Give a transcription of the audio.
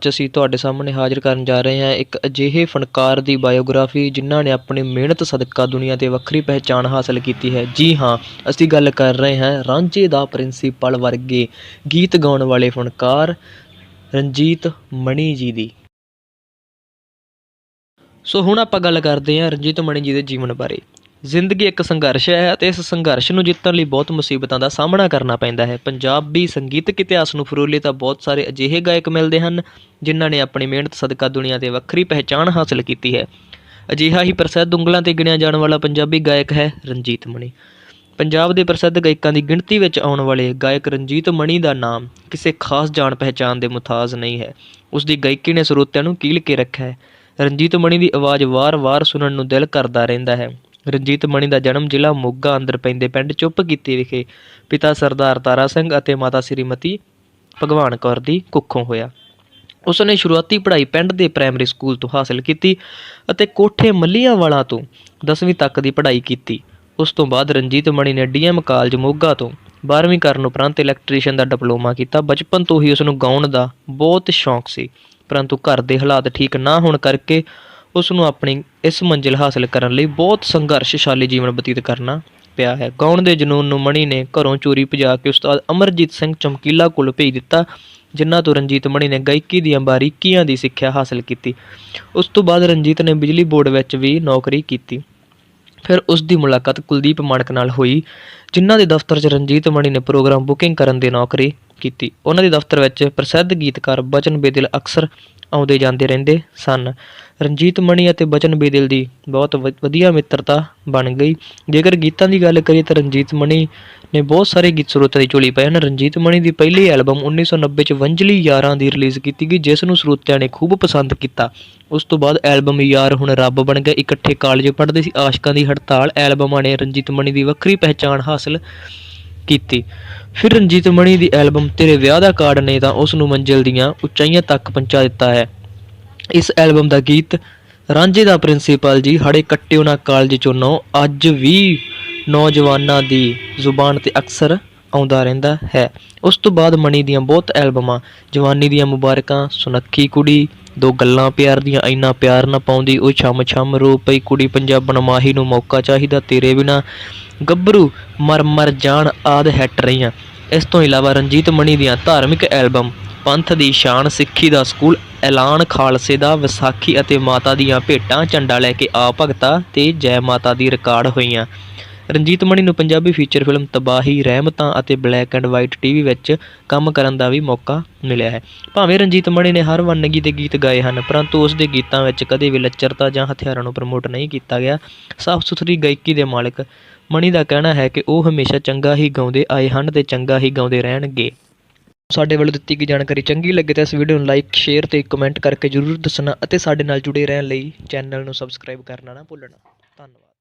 ਅੱਜ ਅਸੀਂ ਤੁਹਾਡੇ ਸਾਹਮਣੇ ਹਾਜ਼ਰ ਕਰਨ ਜਾ ਰਹੇ ਹਾਂ ਇੱਕ ਅਜਿਹੇ ਫਨਕਾਰ ਦੀ ਬਾਇਓਗ੍ਰਾਫੀ ਜਿਨ੍ਹਾਂ ਨੇ ਆਪਣੀ ਮਿਹਨਤ ਸਦਕਾ ਦੁਨੀਆ 'ਤੇ ਵੱਖਰੀ ਪਹਿਚਾਣ ਹਾਸਲ ਕੀਤੀ ਹੈ। ਜੀ ਹਾਂ, ਅਸੀਂ ਗੱਲ ਕਰ ਰਹੇ ਹਾਂ ਰਾਂਝੇ ਦਾ ਪ੍ਰਿੰਸੀਪਲ ਵਰਗੇ ਗੀਤ ਗਾਉਣ ਵਾਲੇ ਫਨਕਾਰ ਰਣਜੀਤ ਮਣੀ ਜੀ ਦੀ। ਸੋ ਹੁਣ ਆਪਾਂ ਗੱਲ ਕਰਦੇ ਹਾਂ ਰਣਜੀਤ ਮਣੀ ਜੀ ਦੇ ਜੀਵਨ ਬਾਰੇ। ਜ਼ਿੰਦਗੀ ਇੱਕ ਸੰਘਰਸ਼ ਹੈ ਅਤੇ ਇਸ ਸੰਘਰਸ਼ ਨੂੰ ਜਿੱਤਣ ਲਈ ਬਹੁਤ ਮੁਸੀਬਤਾਂ ਦਾ ਸਾਹਮਣਾ ਕਰਨਾ ਪੈਂਦਾ ਹੈ। ਪੰਜਾਬੀ ਸੰਗੀਤਕ ਇਤਿਹਾਸ ਨੂੰ ਫਰੋਲੇ ਤਾਂ ਬਹੁਤ ਸਾਰੇ ਅਜਿਹੇ ਗਾਇਕ ਮਿਲਦੇ ਹਨ, ਜਿਨ੍ਹਾਂ ਨੇ ਆਪਣੀ ਮਿਹਨਤ ਸਦਕਾ ਦੁਨੀਆ 'ਤੇ ਵੱਖਰੀ ਪਹਿਚਾਣ ਹਾਸਲ ਕੀਤੀ ਹੈ। ਅਜਿਹਾ ਹੀ ਪ੍ਰਸਿੱਧ ਉਂਗਲਾਂ ਤੇ ਗਿਣਿਆ ਜਾਣ ਵਾਲਾ ਪੰਜਾਬੀ ਗਾਇਕ ਹੈ ਰਣਜੀਤ ਮਣੀ। ਪੰਜਾਬ ਦੇ ਪ੍ਰਸਿੱਧ ਗਾਇਕਾਂ ਦੀ ਗਿਣਤੀ ਵਿੱਚ ਆਉਣ ਵਾਲੇ ਗਾਇਕ ਰਣਜੀਤ ਮਣੀ ਦਾ ਨਾਮ ਕਿਸੇ ਖਾਸ ਜਾਣ ਪਹਿਚਾਣ ਦੇ ਮੁਤਾਜ ਨਹੀਂ ਹੈ। ਉਸ ਦੀ ਗਾਇਕੀ ਨੇ ਸਰੋਤਿਆਂ ਨੂੰ ਕੀਲ ਕੇ ਰੱਖਿਆ ਹੈ। ਰਣਜੀਤ ਮਣੀ ਦੀ ਆਵਾਜ਼ ਵਾਰ-ਵਾਰ ਸੁਣਨ ਨੂੰ ਦਿਲ ਕਰਦਾ ਰਹਿੰਦਾ ਹੈ। ਰਣਜੀਤ ਮਣੀ ਦਾ ਜਨਮ ਜ਼ਿਲ੍ਹਾ ਮੋਗਾ ਅੰਦਰ ਪੈਂਦੇ ਪਿੰਡ ਚੁੱਪ ਕੀਤੀ ਵਿਖੇ। ਪਿਤਾ ਸਰਦਾਰ ਤਾਰਾ ਸਿੰਘ ਅਤੇ ਮਾਤਾ ਸ੍ਰੀਮਤੀ ਭਗਵਾਨ ਕੌਰ ਦੀ ਕੁੱਖੋਂ ਹੋਇਆ। ਉਸ ਨੇ ਸ਼ੁਰੂਆਤੀ ਪੜ੍ਹਾਈ ਪਿੰਡ ਦੇ ਪ੍ਰਾਇਮਰੀ ਸਕੂਲ ਤੋਂ ਹਾਸਲ ਕੀਤੀ ਅਤੇ ਕੋਠੇ ਮੱਲੀਆਂਵਾਲਾ ਤੋਂ 10ਵੀਂ ਤੱਕ ਦੀ ਪੜ੍ਹਾਈ ਕੀਤੀ। ਉਸ ਤੋਂ ਬਾਅਦ ਰਣਜੀਤ ਮਣੀ ਨੇ ਡੀਐਮ ਕਾਲਜ ਮੋਗਾ ਤੋਂ 12ਵੀਂ ਕਰਨ ਉਪਰੰਤ ਇਲੈਕਟ੍ਰੀਸ਼ੀਅਨ ਦਾ ਡਿਪਲੋਮਾ ਕੀਤਾ। ਬਚਪਨ ਤੋਂ ਹੀ ਉਸ ਨੂੰ ਗਾਉਣ ਦਾ ਬਹੁਤ ਸ਼ੌਂਕ ਸੀ, ਪਰੰਤੂ ਘਰ ਦੇ ਹਾਲਾਤ ਠੀਕ ਨਾ ਹੋਣ ਕਰਕੇ ਉਸ ਨੂੰ ਆਪਣੀ ਇਸ ਮੰਜ਼ਿਲ ਹਾਸਲ ਕਰਨ ਲਈ ਬਹੁਤ ਸੰਘਰਸ਼ਸ਼ਾਲੀ ਜੀਵਨ ਬਤੀਤ ਕਰਨਾ ਪਿਆ ਹੈ। ਗਾਉਣ ਦੇ ਜਨੂਨ ਨੂੰ ਮਣੀ ਨੇ ਘਰੋਂ ਚੋਰੀ ਭਜਾ ਕੇ ਉਸਤਾਦ ਅਮਰਜੀਤ ਸਿੰਘ ਚਮਕੀਲਾ ਕੋਲ ਭੇਜ ਦਿੱਤਾ ਜਿਨ੍ਹਾਂ ਤੋਂ ਰਣਜੀਤ ਮਣੀ ਨੇ ਗਾਇਕੀ ਦੀਆਂ ਬਾਰੀਕੀਆਂ ਦੀ ਸਿੱਖਿਆ ਹਾਸਲ ਕੀਤੀ। ਉਸ ਤੋਂ ਬਾਅਦ ਰਣਜੀਤ ਨੇ ਬਿਜਲੀ ਬੋਰਡ ਵਿੱਚ ਵੀ ਨੌਕਰੀ ਕੀਤੀ। ਫਿਰ ਉਸ ਦੀ ਮੁਲਾਕਾਤ ਕੁਲਦੀਪ ਮਾਣਕ ਨਾਲ ਹੋਈ ਜਿਨ੍ਹਾਂ ਦੇ ਦਫ਼ਤਰ 'ਚ ਰਣਜੀਤ ਮਣੀ ਨੇ ਪ੍ਰੋਗਰਾਮ ਬੁਕਿੰਗ ਕਰਨ ਦੀ ਨੌਕਰੀ ਕੀਤੀ। ਉਹਨਾਂ ਦੇ ਦਫ਼ਤਰ ਵਿੱਚ ਪ੍ਰਸਿੱਧ ਗੀਤਕਾਰ ਬਚਨ ਬੇਦਿਲ ਅਕਸਰ ਆਉਂਦੇ ਜਾਂਦੇ ਰਹਿੰਦੇ ਸਨ। ਰਣਜੀਤ ਮਣੀ ਅਤੇ ਬਚਨ ਬੇਦਿਲ ਦੀ ਬਹੁਤ ਵ- ਵਧੀਆ ਮਿੱਤਰਤਾ ਬਣ ਗਈ। ਜੇਕਰ ਗੀਤਾਂ ਦੀ ਗੱਲ ਕਰੀਏ ਤਾਂ ਰਣਜੀਤ ਮਣੀ ਨੇ ਬਹੁਤ ਸਾਰੇ ਗੀਤ ਸਰੋਤਿਆਂ ਦੀ ਝੋਲੀ ਪਏ ਹਨ। ਰਣਜੀਤ ਮਣੀ ਦੀ ਪਹਿਲੀ ਐਲਬਮ 1990 ਚ ਵੰਜਲੀ ਯਾਰਾਂ ਦੀ ਰਿਲੀਜ਼ ਕੀਤੀ ਗਈ, ਜਿਸ ਨੂੰ ਸਰੋਤਿਆਂ ਨੇ ਖੂਬ ਪਸੰਦ ਕੀਤਾ। ਉਸ ਤੋਂ ਬਾਅਦ ਐਲਬਮ ਯਾਰ ਹੁਣ ਰੱਬ ਬਣ ਗਿਆ। ਇਕੱਠੇ ਕਾਲਜ ਪੜ੍ਹਦੇ ਸੀ। ਆਸ਼ਕਾਂ ਦੀ ਹੜਤਾਲ ਐਲਬਮਾਂ ਨੇ ਰਣਜੀਤ ਮਣੀ ਦੀ ਵੱਖਰੀ ਪਹਿਚਾਣ ਹਾਸਲ ਕੀਤੀ। ਫਿਰ ਰਣਜੀਤ ਮਣੀ ਦੀ ਐਲਬਮ ਤੇਰੇ ਵਿਆਹ ਦਾ ਕਾਰਡ ਨੇ ਤਾਂ ਉਸ ਨੂੰ ਮੰਜ਼ਿਲ ਦੀਆਂ ਉਚਾਈਆਂ ਤੱਕ ਪਹੁੰਚਾ ਦਿੱਤਾ ਹੈ। ਇਸ ਐਲਬਮ ਦਾ ਗੀਤ ਰਾਂਝੇ ਦਾ ਪ੍ਰਿੰਸੀਪਲ ਜੀ ਹੜੇ ਕੱਟਿਓ ਨਾ ਕਾਲਜ ਚੋਂ ਨੌ ਅੱਜ ਵੀ ਨੌਜਵਾਨਾਂ ਦੀ ਜ਼ੁਬਾਨ ਤੇ ਅਕਸਰ ਆਉਂਦਾ ਰਹਿੰਦਾ ਹੈ। ਉਸ ਤੋਂ ਬਾਅਦ ਮਣੀ ਦੀਆਂ ਬਹੁਤ ਐਲਬਮਾਂ, ਜਵਾਨੀ ਦੀਆਂ ਮੁਬਾਰਕਾਂ, ਸੁਨੱਖੀ ਕੁੜੀ, ਦੋ ਗੱਲਾਂ ਪਿਆਰ ਦੀਆਂ, ਇੰਨਾ ਪਿਆਰ ਨਾ ਪਾਉਂਦੀ, ਉਹ ਛਮ ਛਮ ਰੋ ਪਈ ਕੁੜੀ ਪੰਜਾਬਣ ਮਾਹੀ ਨੂੰ ਮੌਕਾ ਚਾਹੀਦਾ ਤੇਰੇ ਬਿਨਾ। ਗੱਭਰੂ ਮਰ ਮਰ ਜਾਣ ਆਦ ਹੈਟ ਰਹੀਆਂ। ਇਸ ਤੋਂ ਇਲਾਵਾ ਰਣਜੀਤ ਮਣੀ ਦੀਆਂ ਧਾਰਮਿਕ ਐਲਬਮ ਪੰਥ ਦੀ ਸ਼ਾਨ, ਸਿੱਖੀ ਦਾ ਸਕੂਲ, ਐਲਾਨ ਖਾਲਸੇ ਦਾ ਵਿਸਾਖੀ ਅਤੇ ਮਾਤਾ ਦੀਆਂ ਭੇਟਾਂ, ਝੰਡਾ ਲੈ ਕੇ ਆ ਭਗਤਾ ਤੇ ਜੈ ਮਾਤਾ ਦੀ ਰਿਕਾਰਡ ਹੋਈਆਂ। ਰਣਜੀਤ ਮਣੀ ਨੂੰ ਪੰਜਾਬੀ ਫੀਚਰ ਫਿਲਮ ਤਬਾਹੀ, ਰਹਿਮਤਾਂ ਅਤੇ ਬਲੈਕ ਐਂਡ ਵਾਈਟ ਟੀਵੀ ਵਿੱਚ ਕੰਮ ਕਰਨ ਦਾ ਵੀ ਮੌਕਾ ਮਿਲਿਆ ਹੈ। ਭਾਵੇਂ ਰਣਜੀਤ ਮਣੀ ਨੇ ਹਰ ਵੰਨਗੀ ਦੇ ਗੀਤ ਗਾਏ ਹਨ, ਪਰੰਤੂ ਉਸ ਦੇ ਗੀਤਾਂ ਵਿੱਚ ਕਦੇ ਵੀ ਲੱਚਰਤਾ ਜਾਂ ਹਥਿਆਰਾਂ ਨੂੰ ਪ੍ਰਮੋਟ ਨਹੀਂ ਕੀਤਾ ਗਿਆ। ਸਾਫ਼ ਸੁਥਰੀ ਗਾਇਕੀ ਦੇ ਮਾਲਕ ਮਣੀ ਦਾ ਕਹਿਣਾ ਹੈ ਕਿ ਉਹ ਹਮੇਸ਼ਾ ਚੰਗਾ ਹੀ ਗਾਉਂਦੇ ਆਏ ਹਨ ਤੇ ਚੰਗਾ ਹੀ ਗਾਉਂਦੇ ਰਹਿਣਗੇ। ਸਾਡੇ ਵੱਲੋਂ ਦਿੱਤੀ ਗਈ ਜਾਣਕਾਰੀ ਚੰਗੀ ਲੱਗੇ ਤਾਂ ਇਸ ਵੀਡੀਓ ਨੂੰ ਲਾਈਕ ਸ਼ੇਅਰ ਤੇ ਕਮੈਂਟ ਕਰਕੇ ਜਰੂਰ ਦੱਸਣਾ ਅਤੇ ਸਾਡੇ ਨਾਲ ਜੁੜੇ ਰਹਿਣ ਲਈ ਚੈਨਲ ਨੂੰ ਸਬਸਕ੍ਰਾਈਬ ਕਰਨਾ ਨਾ ਭੁੱਲਣਾ।